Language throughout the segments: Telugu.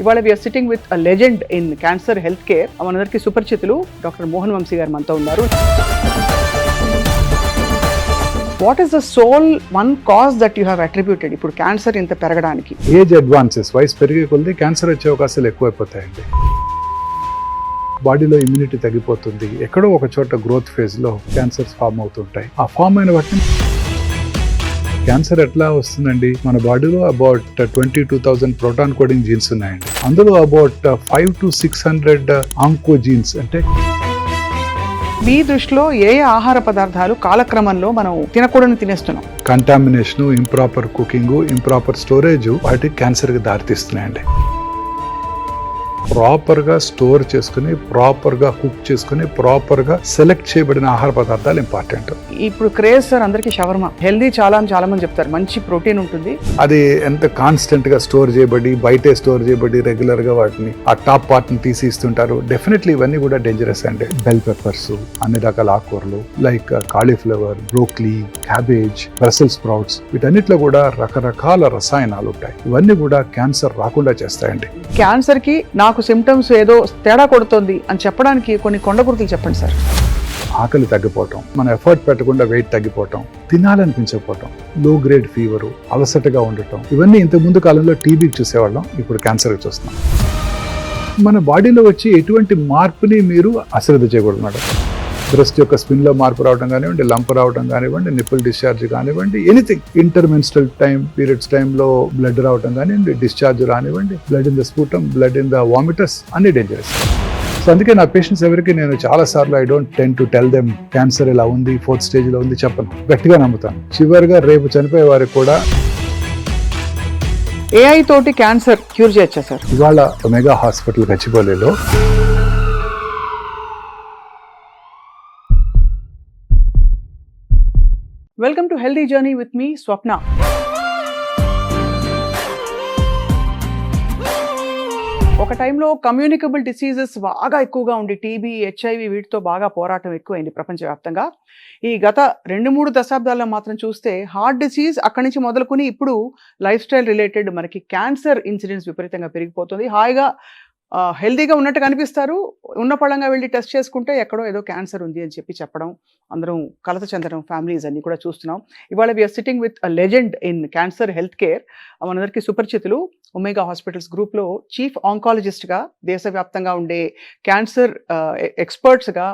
ఇవాళ we're sitting with a legend in cancer health care మనందరికీ సుపరిచితులు డాక్టర్ మోహన్ వంశీ గారు మనతో ఉన్నారు. What is the sole one cause that you have attributed ఇప్పుడు క్యాన్సర్ ఇంత పెరగడానికి. ఏజ్ అడ్వాన్సెస్ వయసు పెరిగే కొద్ది క్యాన్సర్ వచ్చే అవకాశాలు ఎక్కువైపోతాయండి. బాడీలో ఇమ్యూనిటీ తగ్గిపోతుంది. ఎక్కడో ఒక చోట గ్రోత్ ఫేజ్లో క్యాన్సర్స్ ఫామ్ అవుతుంటాయి. ఆ ఫామ్ అయిన వాటిని క్యాన్సర్ ఎట్లా వస్తుందండి? మన బాడీలో about twenty two thousand protein coding genes ఉన్నాయండి. అందులో about five to six hundred onco genes అంటే మీ దృష్టిలో ఏ ఆహార పదార్థాలు కాలక్రమంలో మనం తినకూడని తినేస్తున్నాం? Contamination improper cooking improper storage వాటి క్యాన్సర్కి దారితీస్తున్నాయండి. ప్రాపర్గా స్టోర్ చేసుకుని ప్రాపర్గా కుక్ చేసుకుని ప్రాపర్గా సెలెక్ట్ చేయబడిన ఆహార పదార్థాలు ఇంపార్టెంట్. ఇప్పుడు క్రేజ్ సార్ అందరికీ షవర్మ. హెల్దీ చాలా అని చాలా మంది చెప్తారు. మంచి ప్రోటీన్ ఉంటుంది. అది ఎంత కాన్స్టెంట్గా స్టోర్ చేయబడి బయటే స్టోర్ చేయబడి రెగ్యులర్గా వాటిని ఆ టాప్ పార్ట్ని తీసి ఇస్తుంటారు డెఫినెట్లీ ఇవన్నీ కూడా డేంజరస్ అండి. బెల్ పెప్పర్స్ అన్ని రకాల ఆకుకూరలు like cauliflower broccoli cabbage brussel sprouts వీటన్నిటిలో కూడా రకరకాల రసాయనాలు ఉంటాయి. ఇవన్నీ కూడా క్యాన్సర్ రాకుండా చేస్తాయండి. క్యాన్సర్కి నాకు సిమ్టమ్స్ ఏదో తేడా కొడుతోంది అని చెప్పడానికి కొన్ని కొండ గుర్తులు చెప్పండి సార్. ఆకలి తగ్గిపోవటం మన ఎఫర్ట్ పెట్టకుండా వెయిట్ తగ్గిపోవటం తినాలనిపించకపోవటం లో గ్రేడ్ ఫీవరు అలసటగా ఉండటం ఇవన్నీ ఇంత ముందు కాలంలో టీబీకి చూసేవాళ్ళం ఇప్పుడు క్యాన్సర్కి చూస్తున్నాం. మన బాడీలో వచ్చి ఎటువంటి మార్పుని మీరు అశ్రద్ధ చేయకూడదు మేడం. బ్రెస్ట్ యొక్క స్పిన్లో మార్పు రావడం కానివ్వండి లంప్ రావడం కానివ్వండి నిప్పుల్ డిశ్చార్జ్ కానివ్వండి ఎనీథింగ్ ఇంటర్మెన్స్ట్రల్ టైం పీరియడ్స్ టైంలో బ్లడ్ రావడం కానివ్వండి డిశ్చార్జ్ రానివ్వండి blood in the sputum blood in the vomitus అన్ని డేంజరస్ సో అందుకే నా పేషెంట్స్ ఎవరికి నేను చాలా సార్లు I don't tend to tell them cancer ఇలా ఉంది ఫోర్త్ స్టేజ్లో ఉంది చెప్పను. గట్టిగా నమ్ముతాను. చివరిగా రేపు చనిపోయే వారికి కూడా ఏఐ తోటి క్యాన్సర్ క్యూర్ చేయొచ్చా సార్ ఇవాళ Omega hospital గచ్చిబౌలిలో to healthy journey with me Swapna ఒక టైంలో కమ్యూనికబుల్ డిసీజెస్ బాగా ఎక్కువగా ఉండి టీబీ హెచ్ఐవి వీటితో బాగా పోరాటం ఎక్కువైంది ప్రపంచవ్యాప్తంగా. ఈ గత రెండు మూడు దశాబ్దాల్లో మాత్రం చూస్తే హార్ట్ డిసీజ్ అక్కడి నుంచి మొదలుకొని ఇప్పుడు లైఫ్ స్టైల్ రిలేటెడ్ మనకి క్యాన్సర్ ఇన్సిడెంట్స్ విపరీతంగా పెరిగిపోతుంది. హాయిగా హెల్దీగా ఉన్నట్టు కనిపిస్తారు. ఉన్న పళ్ళంగా వెళ్ళి టెస్ట్ చేసుకుంటే ఎక్కడో ఏదో క్యాన్సర్ ఉంది అని చెప్పి చెప్పడం అందరం కలత చెందడం ఫ్యామిలీస్ అన్ని కూడా చూస్తున్నాం. ఇవాళ we're sitting with a legend in cancer health care మనందరికీ సుపరిచితులు. ఒమేగా హాస్పిటల్స్ గ్రూప్లో చీఫ్ ఆంకాలజిస్ట్గా దేశవ్యాప్తంగా ఉండే క్యాన్సర్ ఎక్స్పర్ట్స్గా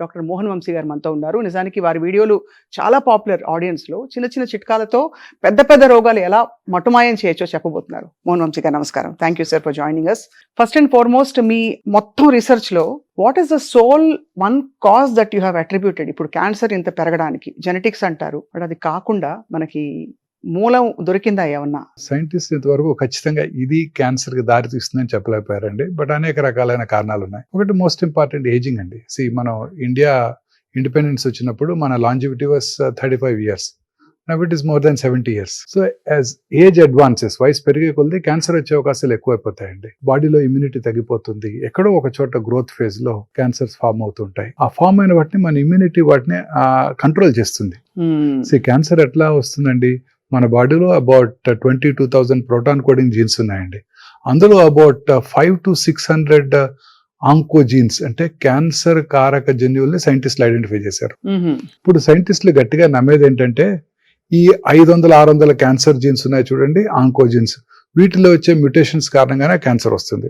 డాక్టర్ మోహన్ వంశీ గారు మనతో ఉన్నారు. నిజానికి వారి వీడియోలు చాలా పాపులర్ ఆడియన్స్లో చిన్న చిన్న చిట్కాలతో పెద్ద పెద్ద రోగాలు ఎలా మటుమాయం చేయొచ్చో చెప్పబోతున్నారు. మోహన్ వంశీ గారు నమస్కారం. Thank you sir for joining us first and foremost మీ మొత్తం రీసెర్చ్లో what is the sole one cause that you have attributed ఇప్పుడు క్యాన్సర్ ఇంత పెరగడానికి జెనెటిక్స్ అంటారు బట్ అది కాకుండా మనకి మూలం దొరికిందా ఏమన్నా? సైంటిస్ట్ ఇంతవరకు ఖచ్చితంగా ఇది క్యాన్సర్కి దారి తీస్తుందని చెప్పలేకపోయారండి బట్ అనేక రకాలైన కారణాలు ఉన్నాయి ఒకటి మోస్ట్ ఇంపార్టెంట్ ఏజింగ్ అండి. సి మనం ఇండియా ఇండిపెండెన్స్ వచ్చినప్పుడు మన longevity was thirty five years now it is more than seventy years so as age advances వయసు పెరిగే కొద్దీ క్యాన్సర్ వచ్చే అవకాశాలు ఎక్కువైపోతాయండి. బాడీలో ఇమ్యూనిటీ తగ్గిపోతుంది. ఎక్కడో ఒక చోట గ్రోత్ ఫేజ్లో క్యాన్సర్స్ ఫామ్ అవుతుంటాయి. ఆ ఫామ్ అయిన వాటిని మన ఇమ్యూనిటీ వాటిని కంట్రోల్ చేస్తుంది. సి క్యాన్సర్ ఎట్లా వస్తుందండి? మన బాడీలో about twenty two thousand protein coding genes ఉన్నాయండి. అందులో about five to six hundred oncogenes అంటే క్యాన్సర్ కారక జన్యువుల్ని సైంటిస్టులు ఐడెంటిఫై చేశారు. ఇప్పుడు సైంటిస్టులు గట్టిగా నమ్మేది ఏంటంటే ఈ ఐదు వందల ఆరు వందల క్యాన్సర్ జీన్స్ ఉన్నాయి చూడండి ఆంకో జీన్స్ వీటిలో వచ్చే మ్యూటేషన్స్ కారణంగానే క్యాన్సర్ వస్తుంది.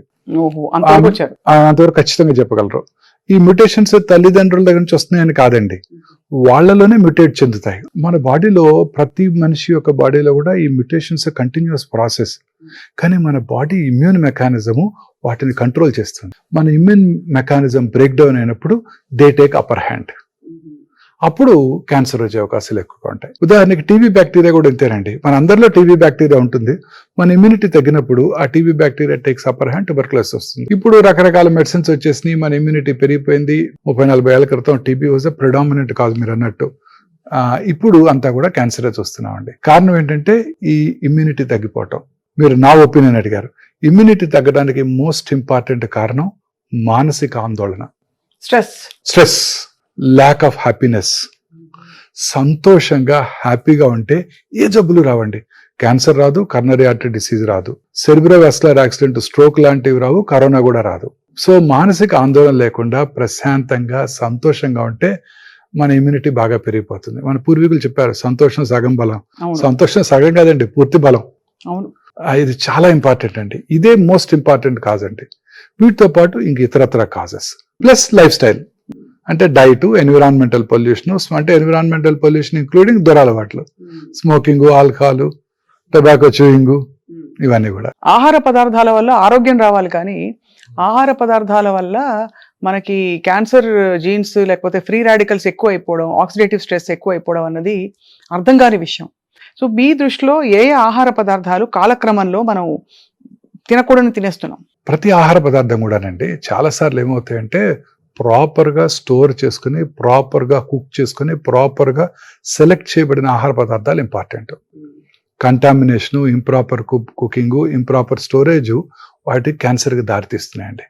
అంతవరకు ఖచ్చితంగా చెప్పగలరు. ఈ మ్యూటేషన్స్ తల్లిదండ్రుల దగ్గర నుంచి వస్తున్నాయని కాదండి. వాళ్ళలోనే మ్యూటేట్ చెందుతాయి. మన బాడీలో ప్రతి మనిషి యొక్క బాడీలో కూడా ఈ మ్యూటేషన్స్ కంటిన్యూస్ ప్రాసెస్ కానీ మన బాడీ ఇమ్యూన్ మెకానిజము వాటిని కంట్రోల్ చేస్తుంది. మన ఇమ్యూన్ మెకానిజం బ్రేక్ డౌన్ అయినప్పుడు దే టేక్ అప్పర్ హ్యాండ్ అప్పుడు క్యాన్సర్ వచ్చే అవకాశాలు ఎక్కువగా ఉంటాయి. ఉదాహరణకి టీబీ బ్యాక్టీరియా కూడా ఇంతేనండి. మన అందరిలో టీబీ బ్యాక్టీరియా ఉంటుంది. మన ఇమ్యూనిటీ తగ్గినప్పుడు ఆ TB bacteria takes upper hand tuberculosis వస్తుంది. ఇప్పుడు రకరకాల మెడిసిన్స్ వచ్చేసినాయి. మన ఇమ్యూనిటీ పెరిగిపోయింది. ముప్పై నలభై ఏళ్ళ క్రితం TB was a predominant cause మీరు అన్నట్టు. ఇప్పుడు అంతా కూడా క్యాన్సరే చూస్తున్నామండి. కారణం ఏంటంటే ఈ ఇమ్యూనిటీ తగ్గిపోవటం. మీరు నా ఒపీనియన్ అడిగారు. ఇమ్యూనిటీ తగ్గడానికి మోస్ట్ ఇంపార్టెంట్ కారణం మానసిక ఆందోళన. Stress stress lack of happiness సంతోషంగా హ్యాపీగా ఉంటే ఏ జబ్బులు రావండి. క్యాన్సర్ రాదు కర్నరీ ఆర్టరీ డిసీజ్ రాదు. సెరిబ్రోవాస్కులర్ యాక్సిడెంట్ స్ట్రోక్ లాంటివి రావు కరోనా కూడా రాదు. సో మానసిక ఆందోళన లేకుండా ప్రశాంతంగా సంతోషంగా ఉంటే మన ఇమ్యూనిటీ బాగా పెరిగిపోతుంది. మన పూర్వీకులు చెప్పారు సంతోషం సగం బలం. సంతోషం సగం కాదండి పూర్తి బలం. అవును. ఇది చాలా ఇంపార్టెంట్ అండి. ఇదే మోస్ట్ ఇంపార్టెంట్ కాజ్ అండి. వీటితో పాటు ఇంక ఇతరత్ర కాజెస్ ప్లస్ లైఫ్ స్టైల్ అంటే డైట్ ఎన్విరాన్మెంటల్ పొల్యూషన్ అంటే ఎన్విరాన్మెంటల్ పొల్యూషన్ ఇంక్లూడింగ్ దొరలవాట్లు. స్మోకింగ్ ఆల్కహాల్ టొబాకో చూయింగ్ ఇవన్నీ కూడా. ఆహార పదార్థాల వల్ల ఆరోగ్యం రావాలి కానీ ఆహార పదార్థాల వల్ల మనకి క్యాన్సర్ జీన్స్ లేకపోతే ఫ్రీ రాడికల్స్ ఎక్కువ అయిపోవడం ఆక్సిడేటివ్ స్ట్రెస్ ఎక్కువ అయిపోవడం అన్నది అర్థం కాని విషయం. సో మీ దృష్టిలో ఏ ఏ ఆహార పదార్థాలు కాలక్రమంలో మనం తినకూడని తినేస్తున్నాం? ప్రతి ఆహార పదార్థం కూడానండి చాలా సార్లు ఏమవుతాయంటే ప్రాపర్గా స్టోర్ చేసుకుని ప్రాపర్గా కుక్ చేసుకుని ప్రాపర్గా సెలెక్ట్ చేయబడిన ఆహార పదార్థాలు important. Contamination improper cooking improper storage వాటి క్యాన్సర్కి దారితీస్తున్నాయండి.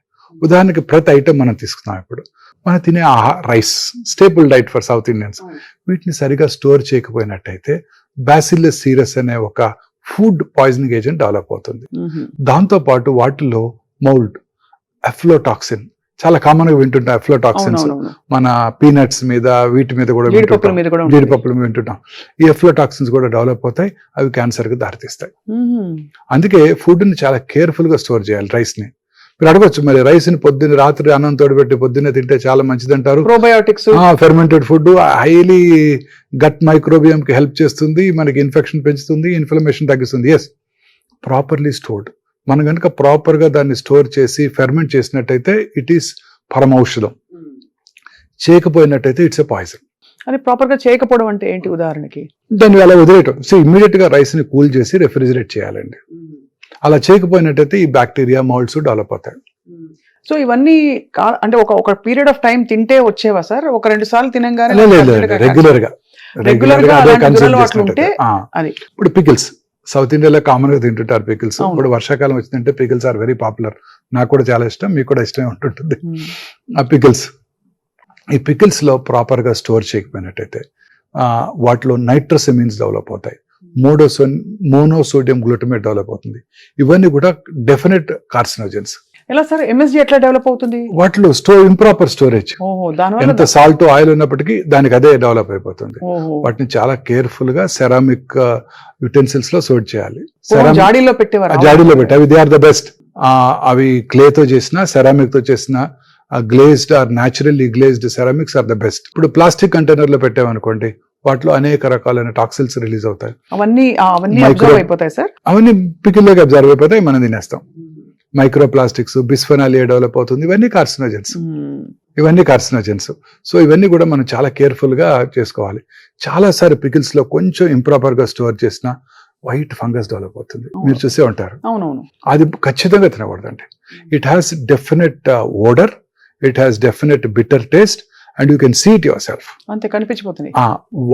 ఉదాహరణకి ప్రతి ఐటమ్ మనం తీసుకున్నాం ఇప్పుడు. మనం తినే ఆహా rice staple diet for south Indians. వీటిని సరిగా స్టోర్ చేయకపోయినట్టయితే బ్యాసిల్లస్ సీరస్ అనే ఒక ఫుడ్ పాయిజనింగ్ ఏజెంట్ డెవలప్ అవుతుంది. దాంతో పాటు వాటిలో మౌల్డ్ అఫ్లోటాక్సిన్ చాలా కామన్గా వింటుంటాం అఫ్లోటాక్సిన్స్ అవునవును మన పీనట్స్ మీద వీటి మీద కూడా జీడిపప్పుల వింటుంటాం. మీద వింటుంటాం. ఈ ఎఫ్లోటాక్సిన్స్ కూడా డెవలప్ అవుతాయి అవి క్యాన్సర్కి దారితీస్తాయి. అందుకే ఫుడ్ని చాలా కేర్ఫుల్గా స్టోర్ చేయాలి రైస్ని. మీరు అడగొచ్చు మరి రైస్ని పొద్దున్న రాత్రి అన్నం తోడిపెట్టి పొద్దున్నే తింటే చాలా మంచిది అంటారు probiotics fermented food highly gut microbiome కి హెల్ప్ చేస్తుంది మనకి ఇన్ఫెక్షన్ పెంచుతుంది ఇన్ఫ్లమేషన్ తగ్గిస్తుంది. ఎస్ ప్రాపర్లీ స్టోర్డ్ మనం కనుక ప్రాపర్గా దాన్ని స్టోర్ చేసి ఫెర్మెంట్ చేసినట్టయితే ఇట్ ఈస్ పరమౌషధం చేయకపోయినట్టయితే ఇట్స్ ఎ పాయిజన్ అది ప్రాపర్గా చేయకపోవడం అంటే ఏంటి ఉదాహరణకి? దాన్ని అలా వదిలేయటం. సో ఇమ్మీడియట్గా రైస్ని కూల్ చేసి రెఫ్రిజిరేట్ చేయాలండి. అలా చేయకపోయినట్టయితే ఈ బ్యాక్టీరియా మౌల్డ్స్ డెవలప్ అవుతాయి. సో ఇవన్నీ అంటే ఒక ఒక పీరియడ్ ఆఫ్ టైం తింటే వచ్చేవా సార్? ఒక రెండు సార్లు తినంగానే రెగ్యులర్గా. రెగ్యులర్గా ఉంటే. అది. ఇప్పుడు పికిల్స్ సౌత్ ఇండియాలో కామన్గా తింటుంటారు పికిల్స్. ఇప్పుడు వర్షాకాలం వచ్చిందంటే పికిల్స్ ఆర్ వెరీ పాపులర్. నాకు కూడా చాలా ఇష్టం మీకు కూడా ఇష్టమే ఉంటుంటుంది. మ్మ్. ఆ పికిల్స్. ఈ పికిల్స్లో ప్రాపర్గా స్టోర్ చేయకపోయినట్టయితే ఆ, వాటిలో నైట్రోసెమిన్స్ డెవలప్ అవుతాయి. మోడోసో మోనోసోడియం గ్లూటమేట్ డెవలప్ అవుతుంది. ఇవన్నీ కూడా డెఫినెట్ కార్సినోజన్స్. ఎలా సార్? ఎంఎస్జి ఎట్లా డెవలప్ అవుతుంది? వాటిలో స్టోర్ ఇంప్రాపర్ స్టోరేజ్ ఎంత సాల్ట్ ఆయిల్ ఉన్నప్పటికీ దానికి అదే డెవలప్ అయిపోతుంది. వాటిని చాలా కేర్ఫుల్గా సెరామిక్ యుటెన్సిల్స్లో సోట్ చేయాలి. జాడీలో పెట్టేవారు? జాడీలో పెట్టి. అవి దే ఆర్ ద బెస్ట్ అవి clay తో చేసిన సెరామిక్తో చేసిన glazed or naturally glazed ceramics are the best ఇప్పుడు ప్లాస్టిక్ కంటైనర్లో పెట్టామనుకోండి వాటిలో అనేక రకాలైన టాక్సిల్స్ రిలీజ్ అవుతాయి. అవన్నీ అవన్నీ అబ్జర్వ్ అయిపోతాయి సార్? అవన్నీ పికిల్లోకి అబ్జర్వ్ అయిపోతాయి మనం తినేస్తాం. Microplastics bisphenol A develop అవుతుంది. ఇవన్నీ కార్సినోజన్స్. ఇవన్నీ కార్సినోజన్స్. సో ఇవన్నీ కూడా మనం చాలా కేర్ఫుల్గా చేసుకోవాలి. చాలా సారి పికిల్స్లో కొంచెం ఇంప్రాపర్గా స్టోర్ చేసిన వైట్ ఫంగస్ డెవలప్ అవుతుంది. మీరు చూసే ఉంటారు. అది ఖచ్చితంగా తినకూడదండి. It has definite odour it has definite bitter taste and you can see it yourself అంతే కనిపించిపోతుంది.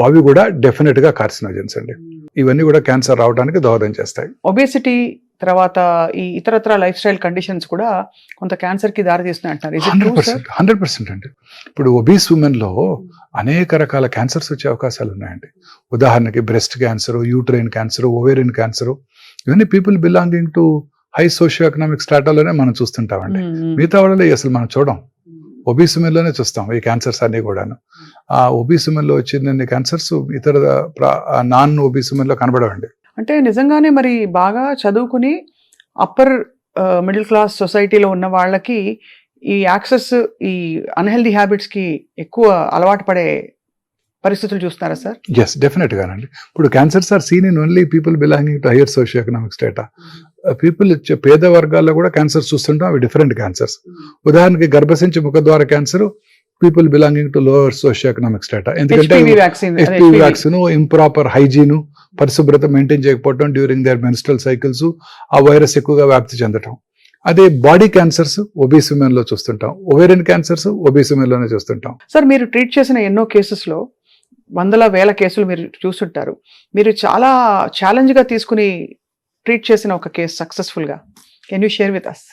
అవి కూడా డెఫినెట్గా కార్సినోజన్స్ అండి. ఇవన్నీ కూడా క్యాన్సర్ రావడానికి దోహదం చేస్తాయి. ఒబేసిటీ తర్వాత ఈ ఇతరత్ర లైఫ్ స్టైల్ కండిషన్స్ కూడా కొంత క్యాన్సర్కి దారి తీస్తున్నాయి అంటారు హండ్రెడ్? పర్సెంట్ హండ్రెడ్ పర్సెంట్ అండి. ఇప్పుడు ఒబీస్ ఉమెన్లో అనేక రకాల క్యాన్సర్స్ వచ్చే అవకాశాలు ఉన్నాయండి. ఉదాహరణకి breast cancer uterine cancer ovarian cancer ఇవన్నీ people belonging to high socio economic స్టాటాలోనే మనం చూస్తుంటామండి. మ్మ్. మిగతా వాళ్ళలో అసలు మనం చూడం. ఒబీస్ ఉమెన్లోనే చూస్తాం ఈ క్యాన్సర్స్ అన్ని కూడాను. ఆ ఒబీస్ ఉమెన్లో వచ్చిన క్యాన్సర్స్ ఇతర నాన్ ఒబీస్ ఉమెన్లో కనబడవండి. అంటే నిజంగానే మరి బాగా చదువుకుని అప్పర్ మిడిల్ క్లాస్ సొసైటీలో ఉన్న వాళ్ళకి ఈ యాక్సెస్ ఈ అన్హెల్దీ హ్యాబిట్స్కి ఎక్కువ అలవాటు పడే పరిస్థితులు చూస్తున్నారా సార్? ఎస్ డెఫినెట్ గానండి ఇప్పుడు cancers are seen in only people belonging to higher socio economic strata people పేద వర్గాల్లో కూడా క్యాన్సర్స్ చూస్తుంటాం అవి డిఫరెంట్ క్యాన్సర్స్ ఉదాహరణకి గర్భసించి ముఖద్వార cancer people belonging to lower socio economic strata ఎందుకంటే ఎస్పీవి వ్యాక్సిన్ ఇంప్రాపర్ హైజీన్ పరిశుభ్రత మెయింటైన్ చేయకపోవడం డ్యూరింగ్ దర్ మెన్స్ట్రల్ సైకిల్స్ ఆ వైరస్ ఎక్కువగా వ్యాప్తి చెందటం. అదే బాడీ క్యాన్సర్స్ ఒబీస్ ఉమెన్లో చూస్తుంటాం. ఒవేరియన్ క్యాన్సర్స్ ఒబీస్ ఉమెన్లోనే చూస్తుంటాం. సార్ మీరు ట్రీట్ చేసిన ఎన్నో కేసెస్లో వందల వేల కేసులు మీరు చూస్తుంటారు. మీరు చాలా ఛాలెంజ్గా తీసుకుని ట్రీట్ చేసిన ఒక కేసు సక్సెస్ఫుల్గా can you share with us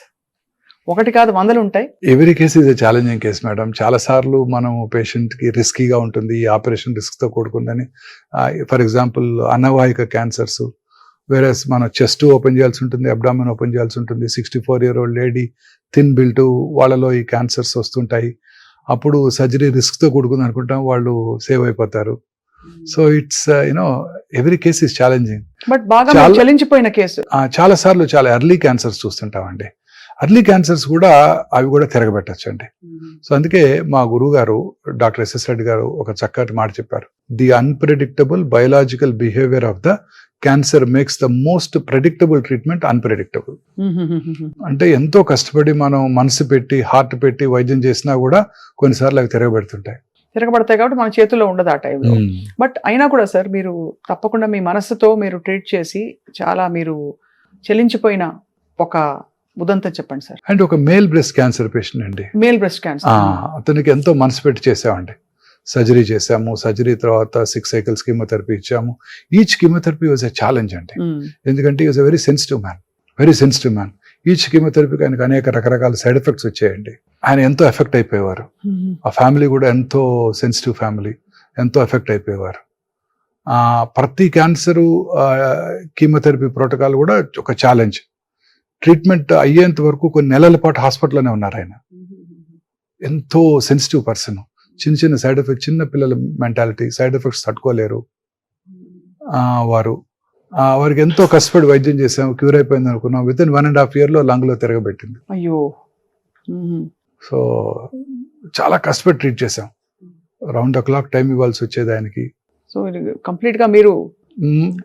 ఒకటి కాదు వందలు ఉంటాయి every case is challenging case madam చాలా సార్లు మనం పేషెంట్కి రిస్కీగా ఉంటుంది ఈ ఆపరేషన్ రిస్క్తో కూడుకుందని. ఫర్ ఎగ్జాంపుల్ అన్నవాహిక క్యాన్సర్స్ వేరేస్ మనం చెస్ట్ ఓపెన్ చేయాల్సి ఉంటుంది అబ్డామిన్ ఓపెన్ చేయాల్సి ఉంటుంది. Sixty four year old lady thin built వాళ్ళలో ఈ క్యాన్సర్స్ వస్తుంటాయి. అప్పుడు సర్జరీ రిస్క్తో కూడుకుంది అనుకుంటాం వాళ్ళు సేవ్ అయిపోతారు. So it's you know every case is challenging but బాగా చాలా సార్లు చాలా ఎర్లీ క్యాన్సర్స్ చూస్తుంటామండి. ఎర్లీ క్యాన్సర్స్ కూడా అవి కూడా తిరగబెట్టచ్చు అండి సో అందుకే మా గురువు గారు డాక్టర్ ఎస్ఎస్ రెడ్డి గారు ఒక చక్కటి మాట చెప్పారు. The unpredictable biological behaviour of the cancer makes the most predictable treatment unpredictable అంటే ఎంతో కష్టపడి మనం మనసు పెట్టి హార్ట్ పెట్టి వైద్యం చేసినా కూడా కొన్నిసార్లు అవి తిరగబెడుతుంటాయి. తిరగబడతాయి కాబట్టి మన చేతుల్లో ఉండదు ఆ టైంలో. బట్ అయినా కూడా సార్ మీరు తప్పకుండా మీ మనస్సుతో మీరు ట్రీట్ చేసి చాలా మీరు చెలించిపోయిన ఒక ఉదంతం చెప్పండి సార్. అండ్ ఒక మేల్ బ్రెస్ట్ క్యాన్సర్ పేషెంట్ అండి. Male breast cancer. అతనికి ఎంతో మనసు పెట్టి చేసామండి సర్జరీ చేసాము సర్జరీ తర్వాత సిక్స్ సైకిల్స్ కీమోథెరపీ ఇచ్చాము. Each chemotherapy was a challenge అండి. ఎందుకంటే is a very sensitive man very sensitive man each కీమోథెరపీకి ఆయనకు అనేక రకరకాల సైడ్ ఎఫెక్ట్స్ వచ్చాయండి. ఆయన ఎంతో ఎఫెక్ట్ అయిపోయేవారు. ఆ ఫ్యామిలీ కూడా ఎంతో సెన్సిటివ్ ఫ్యామిలీ ఎంతో ఎఫెక్ట్ అయిపోయేవారు. ఆ, ప్రతి క్యాన్సరు కీమోథెరపీ ప్రోటోకాల్ కూడా ఒక ఛాలెంజ్ ట్రీట్మెంట్ అయ్యేంత వరకు కొన్ని నెలల పాటు హాస్పిటల్లోనే ఉన్నారు ఆయన. ఎంతో సెన్సిటివ్ పర్సన్. చిన్న చిన్న సైడ్ ఎఫెక్ట్ చిన్న పిల్లల మెంటాలిటీ సైడ్ ఎఫెక్ట్స్ తట్టుకోలేరు. ఆ, వారు. వారికి ఎంతో కష్టపడి వైద్యం చేసాం క్యూర్ అయిపోయింది అనుకున్నాం. Within one and half ఇయర్లో లంగ్లో తిరగబెట్టింది. అయ్యో. సో చాలా కష్టపడి ట్రీట్ చేసాం రౌండ్ ద క్లాక్ టైం ఇవ్వాల్సి వచ్చేది ఆయనకి. సో కంప్లీట్గా మీరు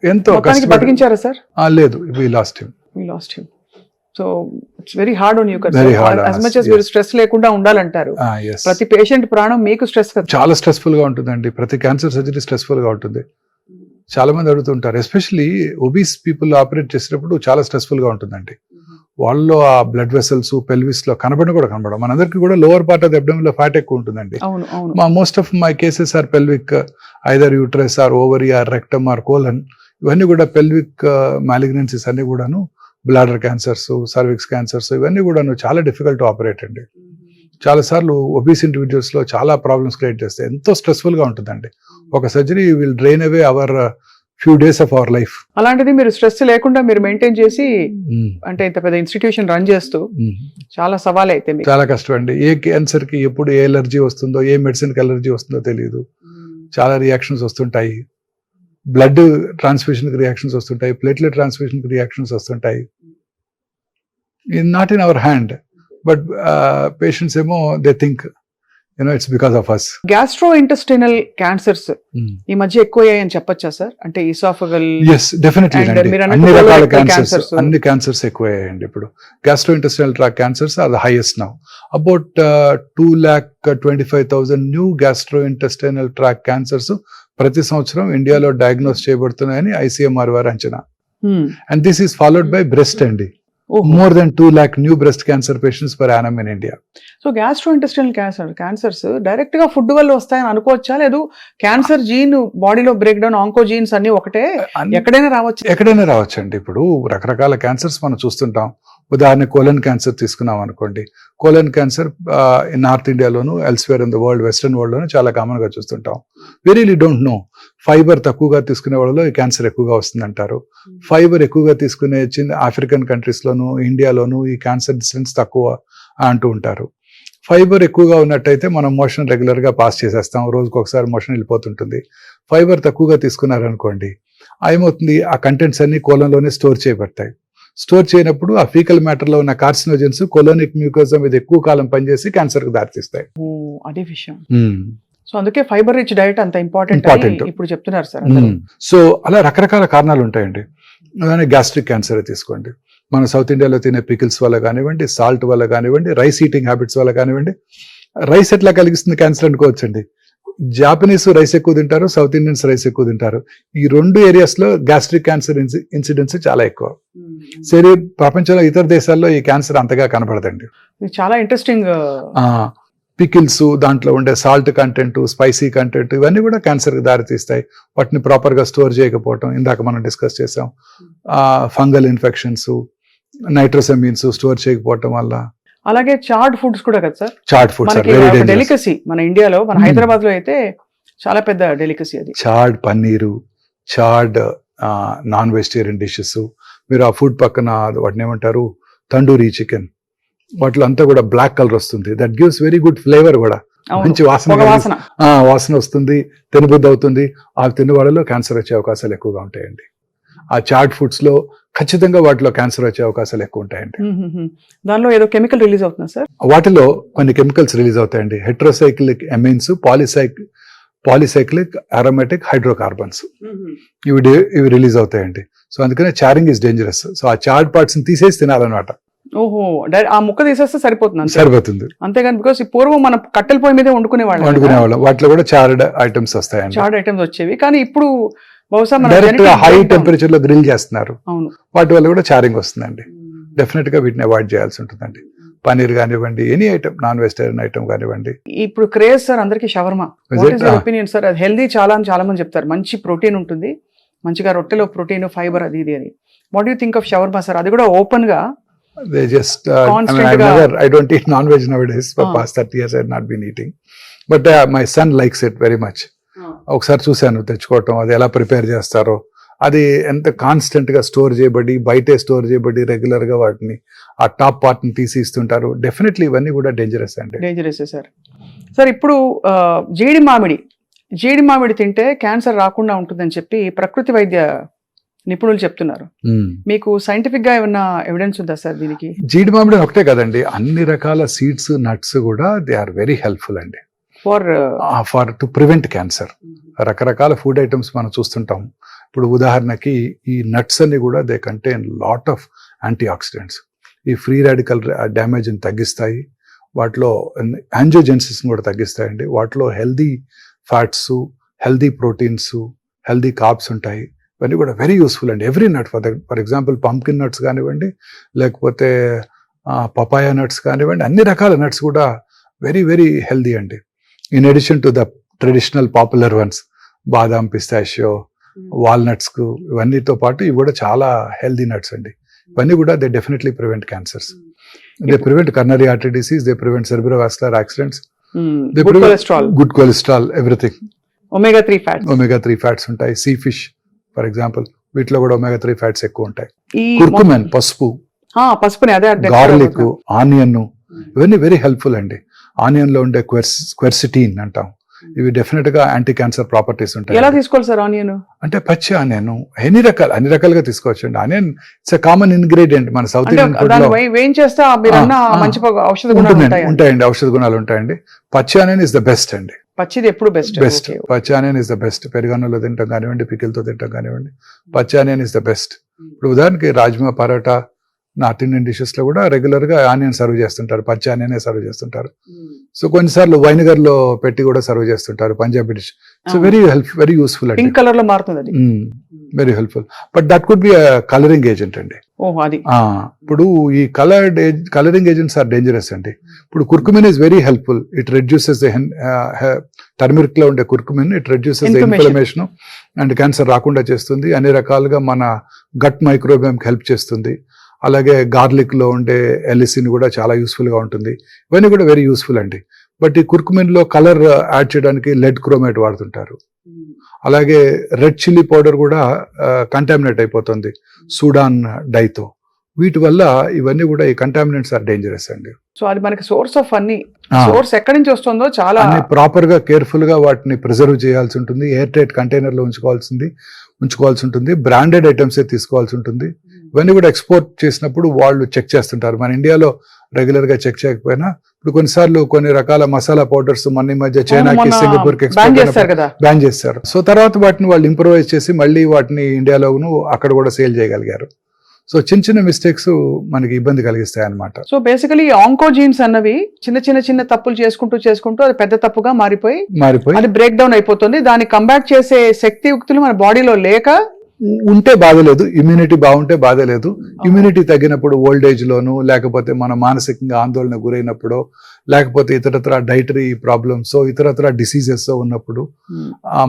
ఎంతో బతికించారా సార్? లేదు we lost him. Me lost him. So it's very hard on you much as మీరు. స్ట్రెస్ లేకుండా ఉండాలంటారు. ప్రతి పేషెంట్ ప్రాణం మీకు స్ట్రెస్ చాలా స్ట్రెస్ఫుల్గా ఉంటుందండి. ప్రతి క్యాన్సర్ సర్జరీ స్ట్రెస్ఫుల్గా ఉంటుంది. చాలా మంది అడుగుతుంటారు. ఎస్పెషలీ ఒబీస్ పీపుల్ ఆపరేట్ చేసేటప్పుడు చాలా స్ట్రెస్ఫుల్గా ఉంటుందండి. వాళ్ళలో ఆ బ్లడ్ వెసల్స్ పెల్విస్లో కనబడిన కూడా కనబడం మనందరికీ కూడా లోవర్ పార్ట్ ఆఫ్ అబ్డమిన్లో ఫ్యాట్ ఎక్కువ ఉంటుందండి. మా most of my cases are pelvic either uterus or ovary or rectum or colon ఇవన్నీ కూడా పెల్విక్ మ్యాలిగ్నెన్సీస్ అన్ని కూడాను బ్లాడర్ క్యాన్సర్స్ సర్విక్స్ క్యాన్సర్స్ ఇవన్నీ కూడాను చాలా డిఫికల్ట్ ఆపరేట్ అండి. చాలా సార్లు ఒబీస్ ఇండివిజువల్స్లో చాలా ప్రాబ్లమ్స్ క్రియేట్ చేస్తాయి ఎంతో స్ట్రెస్ఫుల్గా ఉంటుందండి. ఒక surgery will drain away our few days of our life అలాంటిది మీరు స్ట్రెస్ లేకుండా మీరు మెయింటైన్ చేసి అంటే ఇంత పెద్ద ఇన్స్టిట్యూషన్ రన్ చేస్తూ చాలా సవాల్ అయితే చాలా కష్టం అండి ఏ క్యాన్సర్కి ఎప్పుడు ఏ ఎలర్జీ వస్తుందో ఏ మెడిసిన్కి ఎలర్జీ వస్తుందో తెలియదు. చాలా రియాక్షన్స్ వస్తుంటాయి. బ్లడ్ ట్రాన్స్ఫ్యూషన్కి రియాక్షన్స్ వస్తుంటాయి. ప్లేట్లెట్ ట్రాన్స్ఫ్యూషన్కి రియాక్షన్స్ వస్తుంటాయి. Not in our hand but patients ఏమో they think you know it's because of us gastrointestinal cancers ఈ మధ్య ఎక్కువయ్యాయని చెప్పొచ్చా సార్? అంటే ఇసాఫగల్ ఎస్ డెఫినెట్లీ అన్ని రకాల క్యాన్సర్స్ cancers. అన్ని క్యాన్సర్స్ ఎక్కువయ్యాయండి ఇప్పుడు. Gastrointestinal tract cancers are the highest now about two lakh twenty five thousand new gastrointestinal tract cancers ప్రతి సంవత్సరం ఇండియాలో డయాగ్నోస్ చేయబడుతున్నాయని ఐసీఎంఆర్ వారి అంచనా. And this is followed by breast అండి. More than two lakh new breast cancer patients per annum in India so gastrointestinal cancer cancers డైరెక్ట్గా ఫుడ్ వల్ల వస్తాయని అనుకోవచ్చా? లేదు క్యాన్సర్ జీన్ బాడీలో బ్రేక్ డౌన్ ఆంకో జీన్స్ అన్ని ఒకటే? ఎక్కడైనా రావచ్చు? ఎక్కడైనా రావచ్చండి. ఇప్పుడు రకరకాల క్యాన్సర్స్ మనం చూస్తుంటాం. ఉదాహరణ కోలన్ క్యాన్సర్ తీసుకున్నాం అనుకోండి. Colon cancer north ఇండియాలోను elsewhere in the world western world లోను చాలా కామన్గా వెరీ డోంట్ నో ఫైబర్ తక్కువగా తీసుకునే వాళ్ళలో ఈ క్యాన్సర్ ఎక్కువగా వస్తుందంటారు. ఫైబర్ ఎక్కువగా తీసుకునే చిన్న ఆఫ్రికన్ కంట్రీస్ లోను ఇండియాలోను ఈ క్యాన్సర్ డిస్టెన్స్ తక్కువ అంటూ ఉంటారు. ఫైబర్ ఎక్కువగా ఉన్నట్టయితే మనం మోషన్ రెగ్యులర్గా పాస్ చేసేస్తాం. రోజుకి ఒకసారి మోషన్ వెళ్ళిపోతుంటుంది. ఫైబర్ తక్కువగా తీసుకున్నారనుకోండి ఏమవుతుంది? ఆ కంటెంట్స్ అన్ని కోలంలోనే స్టోర్ చేయబడతాయి. స్టోర్ చేయనప్పుడు ఆ ఫీకల్ మ్యాటర్లో ఉన్న కార్సినోజన్స్ కొలోనిక్ మ్యూకోజా మీద ఎక్కువ కాలం పనిచేసి క్యాన్సర్కు దారితీస్తాయి. అదే విషయం. సో అందుకే ఫైబర్ రిచ్ డైట్ అంత ఇంపార్టెంట్. ఇప్పుడు చెప్తున్నారు సార్. సో అలా రకరకాల కారణాలు ఉంటాయండి. అలానే గ్యాస్ట్రిక్ క్యాన్సర్ తీసుకోండి. మన సౌత్ ఇండియాలో తినే పికిల్స్ వల్ల కానివ్వండి సాల్ట్ వల్ల కానివ్వండి రైస్ ఈటింగ్ హ్యాబిట్స్ వల్ల కానివ్వండి రైస్ ఎట్లా కలిగిస్తుంది క్యాన్సర్ అనుకోవచ్చండి. జాపనీస్ రైస్ ఎక్కువ తింటారు సౌత్ ఇండియన్స్ రైస్ ఎక్కువ తింటారు. ఈ రెండు ఏరియాస్లో గ్యాస్ట్రిక్ క్యాన్సర్ ఇన్సిడెన్స్ చాలా ఎక్కువ. సరే ప్రపంచంలో ఇతర దేశాల్లో ఈ క్యాన్సర్ అంతగా కనపడదండి. చాలా ఇంట్రెస్టింగ్ పికిల్స్ దాంట్లో ఉండే సాల్ట్ కంటెంట్ స్పైసీ కంటెంట్ ఇవన్నీ కూడా క్యాన్సర్కి దారితీస్తాయి. వాటిని ప్రాపర్గా స్టోర్ చేయకపోవటం ఇందాక మనం డిస్కస్ చేసాం ఫంగల్ ఇన్ఫెక్షన్స్ నైట్రోసెమీన్స్ స్టోర్ చేయకపోవటం వల్ల. అలాగే చార్డ్ ఫుడ్స్ కూడా కదా sir? Foods very dangerous delicacy మన ఇండియాలో మన Hmm. హైదరాబాద్లో అయితే చాలా పెద్ద డెలికసీ అది. Charred paneer charred non vegetarian dishes మీరు ఆ ఫుడ్ పక్కన వాటిని ఏమంటారు? తండూరి చికెన్. వాటిలో అంతా కూడా బ్లాక్ కలర్ వస్తుంది. That gives very good flavour కూడా. మంచి వాసన వాసన. వస్తుంది తినబుద్ధి అవుతుంది. ఆ తిన్న వాళ్ళలో క్యాన్సర్ వచ్చే అవకాశాలు ఎక్కువగా ఉంటాయండి. ఆ చాట్ ఫుడ్స్లో ఖచ్చితంగా వాటిలో క్యాన్సర్ వచ్చే అవకాశాలు ఎక్కువ ఉంటాయండి. దానిలో ఏదో కెమికల్ రిలీజ్ అవుతుంది సార్? వాటిలో కొన్ని కెమికల్స్ రిలీజ్ అవుతాయండి. Heterocyclic amines polycyc polycyclic aromatic hydrocarbons ఇవి ఇవి రిలీజ్ అవుతాయండి. సో అందుకనే చారింగ్ ఇస్ డేంజరస్ సో ఆ చార్డ్ పార్ట్స్ని తీసేసి తినాలన్నమాట. ఓహో ఆ ముక్క తీసేస్తే సరిపోతుంది సరిపోతుంది. అంతేగాని బికాస్ ఈ పూర్వం మనం కట్టెల పొయ్యి మీదే వండుకునే వండుకునే వాళ్ళం వాళ్ళం వాటిలో కూడా చార్డ్ ఐటమ్స్ వస్తాయండి. చార్డ్ ఐటమ్స్ వచ్చేవి. కానీ ఇప్పుడు బహుశా డైరెక్ట్గా హై టెంపరేచర్లో గ్రిల్ చేస్తున్నారు. అవును. వాటి వల్ల కూడా చారింగ్ వస్తుందండి. డెఫినెట్గా వీటిని అవాయిడ్ చేయాల్సి ఉంటుందండి. పనీర్ కానివ్వండి any item non vegetarian item కానివ్వండి. ఇప్పుడు క్రేజ్ సార్ అందరికి షవర్మా. ఒపీనియన్ సార్ అది హెల్దీ చాలా అని చాలా మంది చెప్తారు. మంచి ప్రోటీన్ ఉంటుంది. మంచిగా రొట్టెలో ప్రోటీన్ ఫైబర్ అది ఇది అని. What you think of shawarma sir అది కూడా ఓపెన్గా దే జస్ట్ Constant ఐ గా- never I don't eat non veg nowadays for Ah. Past thirty years I not been eating but my son likes it very much ఒకసారి చూశాను తెచ్చుకోవటం అది ఎలా ప్రిపేర్ చేస్తారో. అది ఎంత కాన్స్టెంట్గా స్టోర్ చేయబడి బయటే స్టోర్ చేయబడి రెగ్యులర్గా వాటిని ఆ టాప్ పార్ట్ని తీసి ఇస్తుంటారు డెఫినెట్లీ ఇవన్నీ కూడా డేంజరస్ అండి. Dangerous sir. సార్ ఇప్పుడు జీడి మామిడి. జీడి మామిడి తింటే క్యాన్సర్ రాకుండా ఉంటుందని చెప్పి ప్రకృతి వైద్య నిపుణులు చెప్తున్నారు. మీకు సైంటిఫిక్గా ఏమన్నా ఎవిడెన్స్ ఉందా సార్ దీనికి? జీడి మామిడి ఒకటే కదండి అన్ని రకాల సీడ్స్ నట్స్ కూడా దే ఆర్ వెరీ హెల్ప్ఫుల్ అండి. For for to prevent cancer రకరకాల ఫుడ్ ఐటమ్స్ మనం చూస్తుంటాం. ఇప్పుడు ఉదాహరణకి ఈ నట్స్ అన్ని కూడా they contain lot of anti oxidants ఈ ఫ్రీ రాడికల్ డ్యామేజ్ని తగ్గిస్తాయి. వాటిలో యాంజియోజెన్సిస్ కూడా తగ్గిస్తాయండి. వాటిలో healthy fats healthy proteins healthy carbs ఉంటాయి. ఇవన్నీ కూడా వెరీ యూస్ఫుల్ అండి. Every nut for for example pumpkin nuts కానివ్వండి లేకపోతే పపాయా నట్స్ కానివ్వండి అన్ని రకాల నట్స్ కూడా వెరీ వెరీ హెల్దీ అండి. In addition to the traditional popular ones badam pistachio వాల్నట్స్కు ఇవన్నీతో పాటు ఇవి కూడా చాలా హెల్దీ నట్స్ అండి. ఇవన్నీ కూడా they definitely prevent cancers they prevent coronary artery disease they prevent cerebrovascular accidents they good cholesterol good cholesterol everything omega three fats omega three fats ఉంటాయి. సీ ఫిష్ ఫర్ ఎగ్జాంపుల్ వీటిలో కూడా ఒమేగా త్రీ ఫ్యాట్స్ ఎక్కువ ఉంటాయి. కుర్కుమెన్ పసుపు పసుపుని అదే గార్లిక్ ఆనియన్ ఇవన్నీ వెరీ హెల్ప్ఫుల్ అండి. ఆనియన్లో ఉండే క్వెర్స్ క్వెర్సిటీన్ అంటాం. ఇవి డెఫినెట్గా యాంటీ క్యాన్సర్ ప్రాపర్టీస్ ఉంటాయి. ఎలా తీసుకోవాలి సార్ ఆనియన్? అంటే పచ్చి ఆనియన్ ఎన్ని రకాల అన్ని రకాలుగా తీసుకోవచ్చు అండి ఆనియన్ ఇట్స్ కామన్ ఇంగ్రీడియంట్ మన సౌత్ ఇండియన్ ఉంటాయండి. ఔషధ గుణాలు ఉంటాయండి. పచ్చి ఆనియన్ ఇస్ ద బెస్ట్ అండి. పచ్చిది ఎప్పుడు బెస్ట్ బెస్ట్ పచ్చి ఆనియన్ ఇస్ ద బెస్ట్ పెరుగన్నంలో తింటాం కానివ్వండి పికిల్తో తింటాం కానివ్వండి పచ్చి ఆనియన్ ఇస్ ద బెస్ట్ ఇప్పుడు ఉదాహరణకి రాజ్మా పరోటా నార్త్ ఇండియన్ డిషెస్లో కూడా రెగ్యులర్గా ఆనియన్ సర్వ్ చేస్తుంటారు పచ్చి ఆనియనే సర్వ్ చేస్తుంటారు. సో కొన్నిసార్లు వైనగర్లో పెట్టి కూడా సర్వ్ చేస్తుంటారు Punjabi dish so very help very useful అండి. పింక్ కలర్లో మారుతుంది అది. Very helpful but that could be colouring agent అండి. ఇప్పుడు ఈ coloured colouring agents are dangerous అండి. ఇప్పుడు curcumin is very helpful it reduces టర్మరిక్లో ఉండే curcumin it reduces the. Inflammation and cancer రాకుండా చేస్తుంది. అన్ని రకాలుగా మన గట్ మైక్రోబియం హెల్ప్ చేస్తుంది. అలాగే గార్లిక్లో ఉండే ఎలిసిన్ కూడా చాలా యూస్ఫుల్గా ఉంటుంది. ఇవన్నీ కూడా వెరీ యూస్ఫుల్ అండి. బట్ ఈ కుర్కుమిన్లో కలర్ యాడ్ చేయడానికి లెడ్ క్రోమేట్ వాడుతుంటారు. అలాగే రెడ్ చిల్లీ పౌడర్ కూడా కంటామినేట్ అయిపోతుంది. సూడాన్ డైతో వీటి వల్ల ఇవన్నీ కూడా ఈ కంటామినెంట్స్ ఆర్ డేంజరస్ అండి. సో అది మనకి సోర్స్ ఆఫ్ అన్ని. సోర్స్ ఎక్కడి నుంచి వస్తుందో చాలా ప్రాపర్గా కేర్ఫుల్గా వాటిని ప్రిజర్వ్ చేయాల్సి ఉంటుంది. ఎయిర్ టైట్ కంటైనర్లో ఉంచుకోవాల్సింది ఉంచుకోవాల్సి ఉంటుంది. బ్రాండెడ్ ఐటమ్స్ తీసుకోవాల్సి ఉంటుంది. ఇవన్నీ కూడా ఎక్స్పోర్ట్ చేసినప్పుడు వాళ్ళు చెక్ చేస్తుంటారు. మన ఇండియాలో రెగ్యులర్గా చెక్ చేయకపోయినా ఇప్పుడు కొన్నిసార్లు కొన్ని రకాల మసాలా పౌడర్స్ మన మధ్య చైనాకి సింగపూర్కి బ్యాన్ చేస్తారు సో తర్వాత వాటిని వాళ్ళు ఇంప్రూవైజ్ చేసి మళ్ళీ వాటిని ఇండియాలోను అక్కడ కూడా సేల్ చేయగలిగారు. సో చిన్న చిన్న మిస్టేక్స్ మనకి ఇబ్బంది కలిగిస్తాయి అన్నమాట సో బేసికలీ ఆంకోజీన్స్ అన్నవి చిన్న చిన్న చిన్న తప్పులు చేసుకుంటూ చేసుకుంటూ అది పెద్ద తప్పుగా మారిపోయి మారిపోయి అది బ్రేక్ డౌన్ అయిపోతుంది. దాన్ని కంబ్యాక్ చేసే శక్తి యుక్తులు మన బాడీలో లేక ఉంటే బాధలేదు ఇమ్యూనిటీ బాగుంటే బాధలేదు ఇమ్యూనిటీ తగ్గినప్పుడు ఓల్డ్ ఏజ్ లోను లేకపోతే మనం మానసికంగా ఆందోళన గురైనప్పుడు లేకపోతే ఇతరత్ర డైటరీ ప్రాబ్లమ్స్ ఇతరత్ర డిసీజెస్ ఉన్నప్పుడు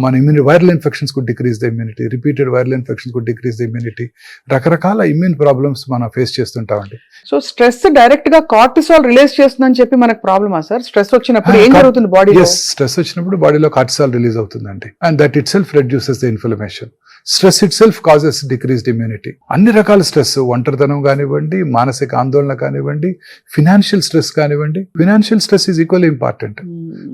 మన immunity viral ఇన్ఫెక్షన్స్కు decrease the immunity repeated viral ఇన్ఫెక్షన్స్కు decrease the immunity రకరకాల ఇమ్యూన్ ప్రాబ్లమ్స్ మనం ఫేస్ చేస్తుంటామండి. సో స్ట్రెస్ డైరెక్ట్గా కార్టిసాల్ రిలీజ్ చేస్తుందని చెప్పి మనకు ప్రాబ్లమా సార్? స్ట్రెస్ వచ్చినప్పుడు ఏం జరుగుతుంది బాడీలో ఎస్ స్ట్రెస్ వచ్చినప్పుడు బాడీలో కార్టిసాల్ రిలీజ్ అవుతుందండి. And that itself reduces the inflammation stress itself self causes decreased immunity అన్ని రకాల స్ట్రెస్ ఒంటరితనం కానివ్వండి మానసిక ఆందోళన కానివ్వండి ఫినాన్షియల్ స్ట్రెస్ కానివ్వండి. Financial stress is equal important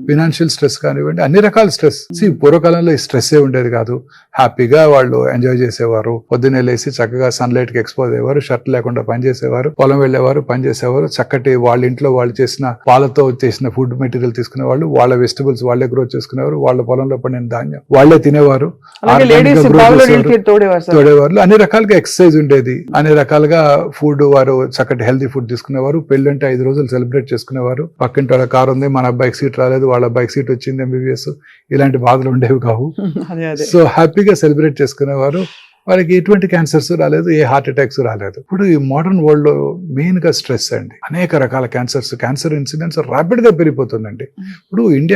financial stress కానివ్వండి అన్ని రకాల స్ట్రెస్ సి పూర్వకాలంలో ఈ స్ట్రెస్ ఏ ఉండేది కాదు. హ్యాపీగా వాళ్ళు ఎంజాయ్ చేసేవారు. పొద్దున్నే లేసి చక్కగా సన్లైట్కి ఎక్స్పోజ్ అయ్యేవారు షర్ట్ లేకుండా పని చేసేవారు పొలం వెళ్ళేవారు పని చేసేవారు. చక్కటి వాళ్ళ ఇంట్లో వాళ్ళు చేసిన పాలతో చేసిన ఫుడ్ మెటీరియల్ తీసుకునే వాళ్ళు వాళ్ళ వెజిటబుల్స్ వాళ్ళే గ్రోత్ చేసుకునేవారు వాళ్ళ పొలంలో పండిన ధాన్యం వాళ్ళే తినేవారు. తోడేవారు అన్ని రకాలుగా ఎక్సర్సైజ్ ఉండేది. అన్ని రకాలుగా ఫుడ్ వారు చక్కటి హెల్తీ ఫుడ్ తీసుకునేవారు. పెళ్ళి అంటే ఐదు రోజులు సెలబ్రేట్ చేసుకునేవారు. పక్కింటి వాళ్ళ కారు ఉంది మన అబ్బాయికి సీట్ రాలేదు వాళ్ళ అబ్బాయికి సీట్ వచ్చింది ఎంబీబీఎస్. ఇలాంటి బాధలు ఉండేవి కావు. సో హ్యాపీగా సెలబ్రేట్ చేసుకునేవారు. వాళ్ళకి ఎటువంటి క్యాన్సర్స్ రాలేదు ఏ హార్ట్ అటాక్స్ రాలేదు. ఇప్పుడు ఈ మోడర్న్ వరల్డ్లో మెయిన్గా స్ట్రెస్ అండి. అనేక రకాల క్యాన్సర్స్ క్యాన్సర్ ఇన్సిడెంట్స్ రాపిడ్గా పెరిగిపోతుందండి ఇప్పుడు ఇండియా